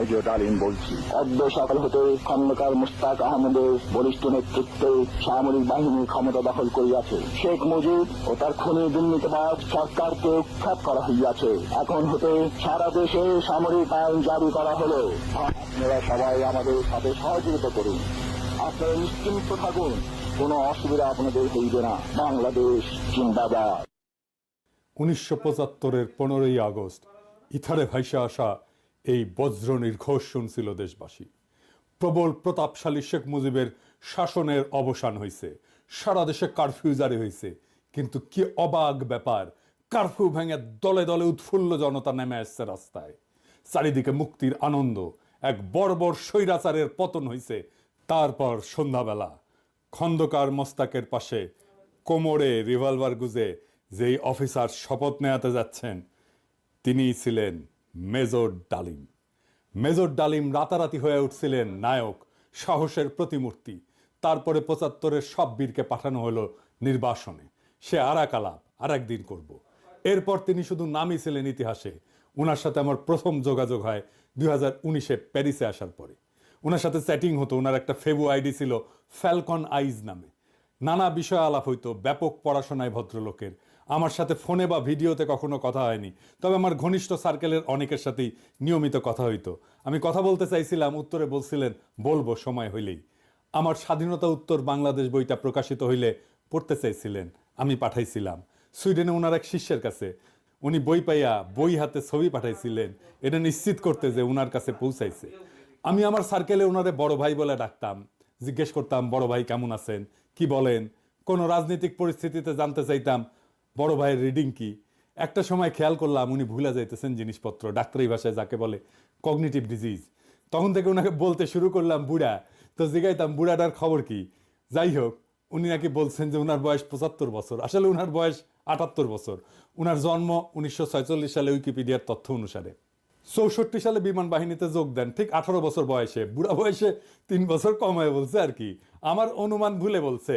Major ডালিম বলছি অদ্য সকাল হতে খন্দকার মুস্তাক আহমেদের বরিষ্ঠ নেতৃত্বে সামরিক বাহিনী ক্ষমতা দখল করিয়াছে। শেখ মুজিব ও তার খুনি দুর্নীতিবাদ সরকারকে উৎখাত করা হইয়াছে। এখন হতে সারা দেশে সামরিক আইন জারি করা হলো। আপনারা সবাই আমাদের সাথে সহযোগিতা করুন। আপনারা নিশ্চিন্ত থাকুন, কোনো অসুবিধা আপনাদের হইবে না। বাংলাদেশ জিন্দাবাদ। উনিশশো পঁচাত্তরের পনেরোই আগস্ট, ইথারে ভাইসে আসা এই বজ্র নির্ঘোষ শুনছিল দেশবাসী। প্রবল প্রতাপশালী শেখ মুজিবের শাসনের অবসান হয়েছে সারা দেশে কারফিউ জারি হয়েছে কিন্তু কি অবাক ব্যাপার কারফিউ ভেঙে দলে দলে উৎফুল্ল জনতা নেমে আসছে রাস্তায়। চারিদিকে মুক্তির আনন্দ, এক বর্বর স্বৈরাচারের পতন হয়েছে তারপর সন্ধ্যাবেলা, খন্দকার মোস্তাকের পাশে কোমরে রিভলভার গুজে যেই অফিসার শপথ নেয়াতে যাচ্ছেন, তিনিই ছিলেন মেজর ডালিম। মেজর ডালিম রাতারাতি হয়ে উঠছিলেন নায়ক সাহসের প্রতিমূর্তি। তারপরে পঁচাত্তরের সব বীরকে পাঠানো হলো নির্বাসনে। সে আর এক আলাপ, আর একদিন করব। এরপর তিনি শুধু নামই ছিলেন ইতিহাসে। ওনার সাথে আমার প্রথম যোগাযোগ হয় দুই হাজার উনিশে প্যারিসে আসার পরে। ওনার সাথে চ্যাটিং হতো ওনার একটা ফেবু আইডি ছিল ফ্যালকন আইজ নামে। নানা বিষয় আলাপ হইতো, ব্যাপক পড়াশোনায় ভদ্রলোকের। আমার সাথে ফোনে বা ভিডিওতে কখনো কথা হয়নি। তবে আমার ঘনিষ্ঠ সার্কেলের অনেকের সাথেই নিয়মিত কথা হইতো। আমি কথা বলতে চাইছিলাম, উত্তরে বলছিলেন, বলব, সময় হইলেই। আমার স্বাধীনতা উত্তর বাংলাদেশ বইটা প্রকাশিত হইলে পড়তে চাইছিলেন, আমি পাঠাইছিলাম। সুইডেনে ওনার এক শিষ্যের কাছে। উনি বই পাইয়া বই হাতে ছবি পাঠাইছিলেন, এটা নিশ্চিত করতে যে ওনার কাছে পৌঁছাইছে। আমি আমার সার্কেলে ওনারে বড় ভাই বলে ডাকতাম, জিজ্ঞেস করতাম, বড় ভাই কেমন আছেন? কি বলেন? কোনো রাজনৈতিক পরিস্থিতিতে জানতে চাইতাম বড় ভাইয়ের রিডিং কি? একটা সময় খেয়াল করলাম উনি ভুলে যাইতেছেন জিনিসপত্র, ডাক্তারি ভাষায় যাকে বলে কগনিটিভ ডিজিজ তখন থেকে ওনাকে বলতে শুরু করলাম, বুড়া তো জিগাইতাম বুড়াটার খবর কি? যাই হোক, উনি নাকি বলছেন যে ওনার বয়স পঁচাত্তর বছর। আসলে ওনার বয়স আটাত্তর বছর। ওনার জন্ম উনিশশো সালে উইকিপিডিয়ার তথ্য অনুসারে। চৌষট্টি সালে বিমান বাহিনীতে যোগ দেন, ঠিক আঠারো বছর বয়সে। বুড়া বয়সে তিন বছর কমায় বলছে আর কি। আমার অনুমান ভুলে বলছে।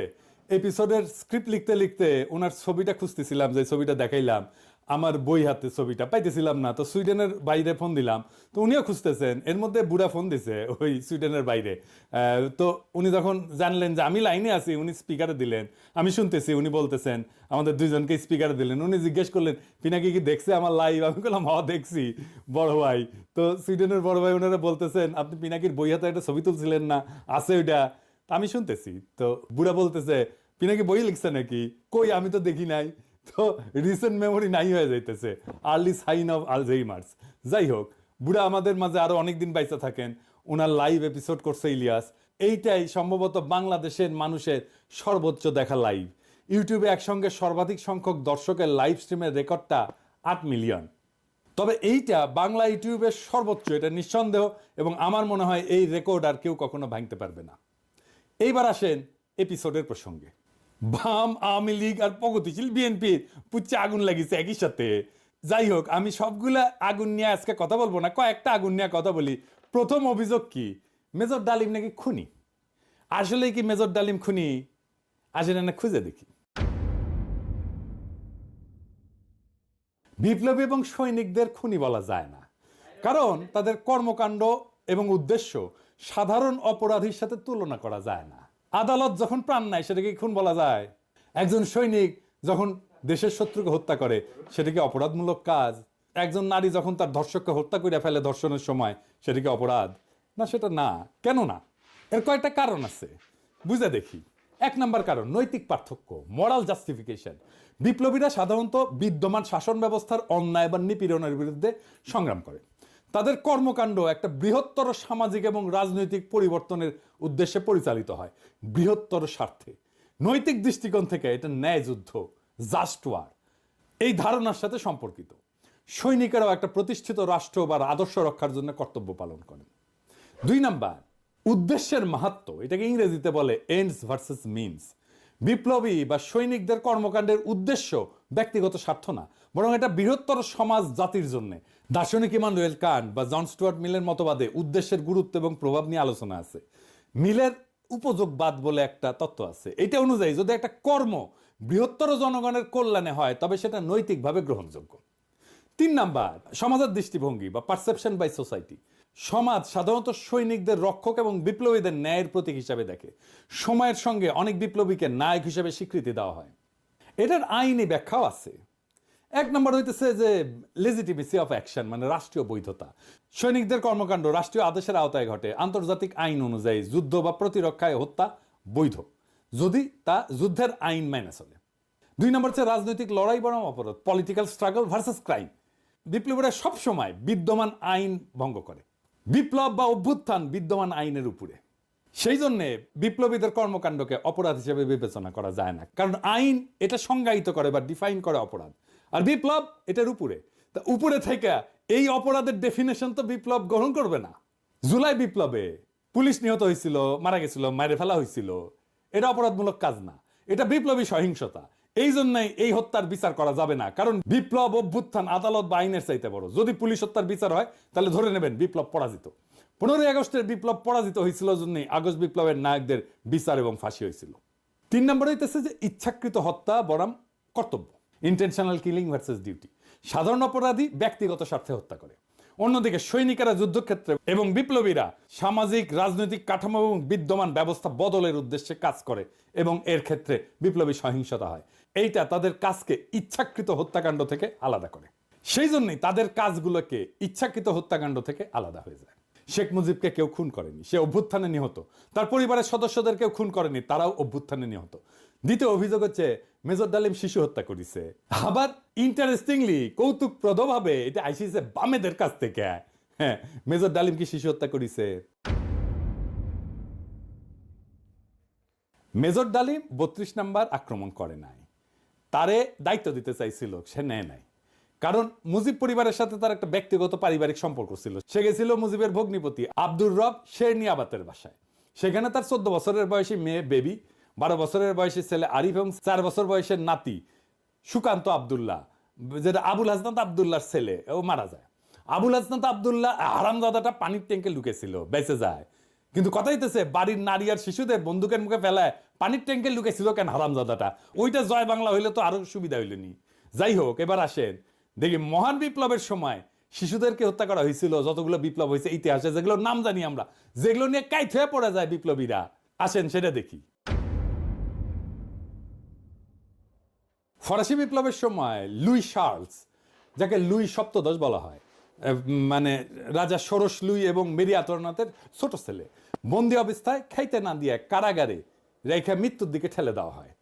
এপিসোডের স্ক্রিপ্ট লিখতে লিখতে ওনার ছবিটা খুঁজতেছিলাম, যে ছবিটা দেখাইলাম। আমার বই হাতে ছবিটা, পাইতেছিলাম না। তো সুইডেনের বাইরে ফোন দিলাম। তো উনিও খুঁজতেছেন, এর মধ্যে বুড়া ফোন দিছে ওই সুইডেনের বাইরে। তো উনি যখন জানলেন যে আমি লাইনে আছি, উনি স্পিকারে দিলেন। আমি শুনতেছি, উনি বলতেছেন, আমাদের দুইজনকে স্পিকারে দিলেন। উনি জিজ্ঞেস করলেন, পিনাকি কি দেখছে আমার লাইভ আমি বললাম, হ, দেখছি, বড় ভাই। তো সুইডেনের বড় ভাই ওনারা বলতেছেন, আপনি পিনাকির বই হাতে একটা ছবি তুলছিলেন না? আছে ওইটা? আমি শুনতেছি। তো বুড়া বলতেছে, পিনাকি বই লিখছে নাকি? কই, আমি তো দেখি নাই। তো রিসেন্ট মেমোরি নাই হয়ে যাইতেছে। আর্লি সাইন অফ আলজেইমার্স যাই হোক, বুড়া আমাদের মাঝে আরও অনেকদিন বাইসা থাকেন। ওনার লাইভ এপিসোড করছে ইলিয়াস। এইটাই সম্ভবত বাংলাদেশের মানুষের সর্বোচ্চ দেখা লাইভ ইউটিউবে একসঙ্গে সর্বাধিক সংখ্যক দর্শকের লাইভ স্ট্রিমের রেকর্ডটা আট মিলিয়ন তবে এইটা বাংলা ইউটিউবের সর্বোচ্চ, এটা নিঃসন্দেহ। এবং আমার মনে হয় এই রেকর্ড আর কেউ কখনো ভাঙতে পারবে না। এইবার আসেন এপিসোডের প্রসঙ্গে। বাম আওয়ামী লীগ আর প্রগতিশীল বিএনপির পুচ্ছে আগুন লাগিয়েছে একই সাথে। যাই হোক, আমি সবগুলা আগুন নিয়ে আজকে কথা বলব না, কয়েকটা আগুন নিয়ে কথা বলি। প্রথম অভিযোগ কি? মেজর ডালিম নাকি খুনি? আসলে কি মেজর ডালিম খুনি? আসলে না খুঁজে দেখি। বিপ্লবী এবং সৈনিকদের খুনি বলা যায় না। কারণ তাদের কর্মকাণ্ড এবং উদ্দেশ্য সাধারণ অপরাধীর সাথে তুলনা করা যায় না। আদালত যখন প্রাণ নেয়, সেটাকে খুন বলা যায়? একজন সৈনিক যখন দেশের শত্রুকে হত্যা করে সেটাকে অপরাধমূলক কাজ? একজন নারী যখন তার ধর্ষককে হত্যা করে ফেলে ধর্ষণের সময় সেটাকে অপরাধ? না, সেটা না। কেন না? এর কয়েকটা কারণ আছে। বুঝে দেখি। এক নম্বর কারণ, নৈতিক পার্থক্য মরাল জাস্টিফিকেশন বিপ্লবীরা সাধারণত বিদ্যমান শাসন ব্যবস্থার অন্যায় বা নিপীড়নের বিরুদ্ধে সংগ্রাম করে। তাদের কর্মকাণ্ড একটা বৃহত্তর সামাজিক এবং রাজনৈতিক পরিবর্তনের উদ্দেশ্যে পরিচালিত হয়। বৃহত্তর স্বার্থে। নৈতিক দৃষ্টিকোণ থেকে এটা ন্যায় যুদ্ধ জাস্ট ওয়ার এই ধারণার সাথে সম্পর্কিত। সৈনিকেরাও একটা প্রতিষ্ঠিত রাষ্ট্র বা আদর্শ রক্ষার জন্য কর্তব্য পালন করেন। দুই নাম্বার, উদ্দেশ্যের মাহাত্ম, এটাকে ইংরেজিতে বলে এন্ডস ভার্সেস মিনস বিপ্লবী বা সৈনিকদের কর্মকাণ্ডের উদ্দেশ্য ব্যক্তিগত স্বার্থ না, বরং এটা বৃহত্তর সমাজ জাতির জন্য। দার্শনিক ইমানুয়েল কান্ট বা জন স্টুয়ার্ট মিলের মতবাদে উদ্দেশ্যের গুরুত্ব এবং প্রভাব নিয়ে আলোচনা আছে। মিলের উপযোগবাদ বলে একটা তত্ত্ব আছে। এটা অনুযায়ী যদি একটা কর্ম বৃহত্তর জনগণের কল্যাণে হয়, তবে সেটা নৈতিকভাবে গ্রহণযোগ্য। তিন নাম্বার, সমাজের দৃষ্টিভঙ্গি বা পারসেপশন বাই সোসাইটি সমাজ সাধারণত সৈনিকদের রক্ষক এবং বিপ্লবীদের ন্যায়ের প্রতীক হিসাবে দেখে। সময়ের সঙ্গে অনেক বিপ্লবীকে নায়ক হিসেবে স্বীকৃতি দেওয়া হয়। এটার আইনি ব্যাখ্যাও আছে। এক নম্বর হইতেছে যে লেজিটিমেসি অফ অ্যাকশন মানে রাষ্ট্রীয় বৈধতা। সৈনিকদের কর্মকাণ্ড রাষ্ট্রীয় আদেশের আওতায় ঘটে। আন্তর্জাতিক আইন অনুযায়ী যুদ্ধ বা প্রতিরক্ষায় হত্যা বৈধ, যদি তা যুদ্ধের আইন মেনে চলে। দুই নম্বর হচ্ছে রাজনৈতিক লড়াই বরং অপরাধ পলিটিক্যাল স্ট্রাগল ভার্সেস ক্রাইম বিপ্লবীরা সবসময় বিদ্যমান আইন ভঙ্গ করে। বিপ্লব বা অভ্যুত্থান বিদ্যমান আইনের উপরে। সেই জন্যে বিপ্লবীদের কর্মকাণ্ডকে অপরাধ হিসেবে বিবেচনা করা যায় না। কারণ আইন এটা সংজ্ঞায়িত করে বা ডিফাইন করে অপরাধ। আর বিপ্লব এটার উপরে। তা উপরে থেকে এই অপরাধের ডেফিনেশন তো বিপ্লব গ্রহণ করবে না। জুলাই বিপ্লবে পুলিশ নিহত হয়েছিল, মারা গেছিল, মারে ফেলা হয়েছিল। এটা অপরাধমূলক কাজ না। এটা বিপ্লবী সহিংসতা। এই জন্যই এই হত্যার বিচার করা যাবে না। কারণ বিপ্লব অভ্যুত্থান আদালত বা আইনের চাইতে বড়। যদি পুলিশ হত্যার বিচার হয়, তাহলে ধরে নেবেন বিপ্লব পরাজিত। পনেরোই আগস্টের বিপ্লব পরাজিত হয়েছিল জন্যই আগস্ট বিপ্লবের নায়কদের বিচার এবং ফাঁসি হয়েছিল। তিন নম্বর হইতেছে যে ইচ্ছাকৃত হত্যা বরং কর্তব্য ইন্টেনশনাল কিলিং ভার্সেস ডিউটি সাধারণ অপরাধী ব্যক্তিগত স্বার্থে হত্যা করে। অন্যদিকে সৈনিকেরা যুদ্ধক্ষেত্রে এবং বিপ্লবীরা সামাজিক, রাজনৈতিক কাঠামো এবং বিদ্যমান ব্যবস্থা বদলের উদ্দেশ্যে কাজ করে এবং এর ক্ষেত্রে বিপ্লবী সহিংসতা হয়। এইটা তাদের কাজকে ইচ্ছাকৃত হত্যাকাণ্ড থেকে আলাদা করে। সেই জন্যই তাদের কাজগুলোকে ইচ্ছাকৃত হত্যাকাণ্ড থেকে আলাদা হয়ে যায়। শেখ মুজিবকে কেউ খুন করেনি, সে অভ্যুত্থানে নিহত। তার পরিবারের সদস্যদের কেউ খুন করেনি, তারাও অভ্যুত্থানে নিহত। দ্বিতীয় অভিযোগ হচ্ছে, মেজর ডালিম শিশু হত্যা করেছে। আবার ইন্টারেস্টিংলি কৌতুকপ্রদভাবে এটা আইসিছে বামেদের কাছ থেকে। হ্যাঁ মেজর ডালিম কি শিশু হত্যা করেছে? মেজর ডালিম বত্রিশ নাম্বার আক্রমণ করে নাই। তারে দায়িত্ব দিতে চাইছিল, সে নেয় নাই। কারণ মুজিব পরিবারের সাথে তার একটা ব্যক্তিগত পারিবারিক সম্পর্ক ছিল। সে গেছিল মুজিবের ভগ্নিপতি আব্দুর রব শেরনিয়াবাতের বাসায়। সেখানে তার চোদ্দ বছরের বয়সী মেয়ে বেবি, বারো বছরের বয়সী ছেলে আরিফ এবং চার বছর বয়সের নাতি সুকান্ত আবদুল্লাহ, যেটা আবুল হাসনাত আবদুল্লাহর ছেলে, ও মারা যায়। আবুল হাসনাত আবদুল্লাহ হারামজাদাটা পানির ট্যাঙ্কে লুকেছিল, বেঁচে যায়। কিন্তু কথা হইতেছে, বাড়ির নারী আর শিশুদের বন্দুকের মুখে ফেলায় পানির ট্যাঙ্কে লুকেছিল কেন হারামজাদাটা? ওইটা জয় বাংলা হইলে তো আরও সুবিধা হইল নি যাই হোক, এবার আসেন দেখি মহান বিপ্লবের সময় শিশুদেরকে হত্যা করা হয়েছিল, যতগুলো বিপ্লব হয়েছে, ইতিহাসে যেগুলো নাম জানি আমরা, যেগুলো নিয়ে কাইত হয়ে পড়ে যায় বিপ্লবীরা। আসেন সেটা দেখি। ফরাসি বিপ্লবের সময় লুই শার্লস, যাকে লুই সপ্তদশ বলা হয় মানে রাজা ষোড়শ লুই এবং মেরি আতরনাথের ছোট ছেলে, বন্দি অবস্থায় খাইতে না দিয়ে কারাগারে রেখা মৃত্যুর দিকে ঠেলে দেওয়া হয়।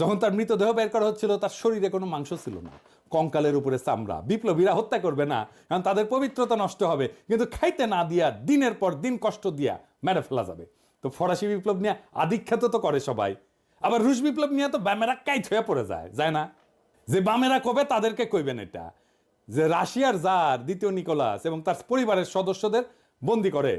যখন তার মৃতদেহ বের করা হচ্ছিল, তার শরীরে কোনো মাংস ছিল না। কঙ্কালের উপরে চামড়া। বিপ্লবীরা হত্যা করবে না, কারণ তাদের পবিত্রতা নষ্ট হবে। কিন্তু খাইতে না দিয়া, দিনের পর দিন কষ্ট দিয়া মেরে ফেলা যাবে। তো ফরাসি বিপ্লব নিয়ে আধিখ্যাত তো করে সবাই। আবার রুশ বিপ্লব নিয়ে তো ব্যামেরা কাইত হয়ে পড়ে যায় যায় না? যে বামেরা কবে তাদেরকে কইবেন এটা? যে রাশিয়ার জার দ্বিতীয় নিকোলাস এবং তার পরিবারের সদস্যদের বন্দি করে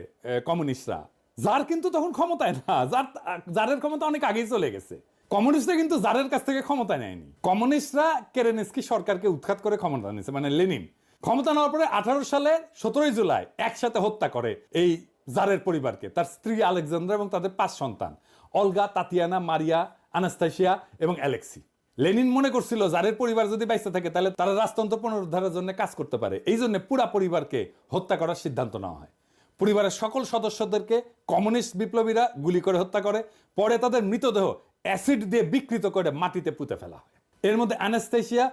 কমিউনিস্টরা। যার কিন্তু তখন ক্ষমতায় না, যার জারের ক্ষমতা অনেক আগেই চলে গেছে। কমিউনিস্টরা কিন্তু জারের কাছ থেকে ক্ষমতা নেয়নি। কমিউনিস্টরা কেরেনেস্কি সরকারকে উৎখাত করে ক্ষমতা নিয়েছে মানে লেনিন। ক্ষমতা নেওয়ার পরে আঠারো সালে সতেরোই জুলাই একসাথে হত্যা করে এই জারের পরিবারকে, তার স্ত্রী আলেকজান্ডার এবং তাদের পাঁচ সন্তান, অলগা, তাতিয়ানা, মারিয়া, আনাস্তাসিয়া এবং অ্যালেক্সি। লেনিন মনে করছিল জারের পরিবার যদি বাইসে থাকে, তাহলে তারা রাজতন্ত্র পুনরুদ্ধারের জন্য কাজ করতে পারে। এই জন্য পুরা পরিবারকে হত্যা করার সিদ্ধান্ত নেওয়া হয়। পরিবারের সকল সদস্যদেরকে কমিউনিস্ট বিপ্লবীরা গুলি করে হত্যা করে। পরে তাদের মৃতদেহ অ্যাসিড দিয়ে বিকৃত করে মাটিতে পুঁতে ফেলা হয়। এর মধ্যে অ্যানাস্তেশিয়া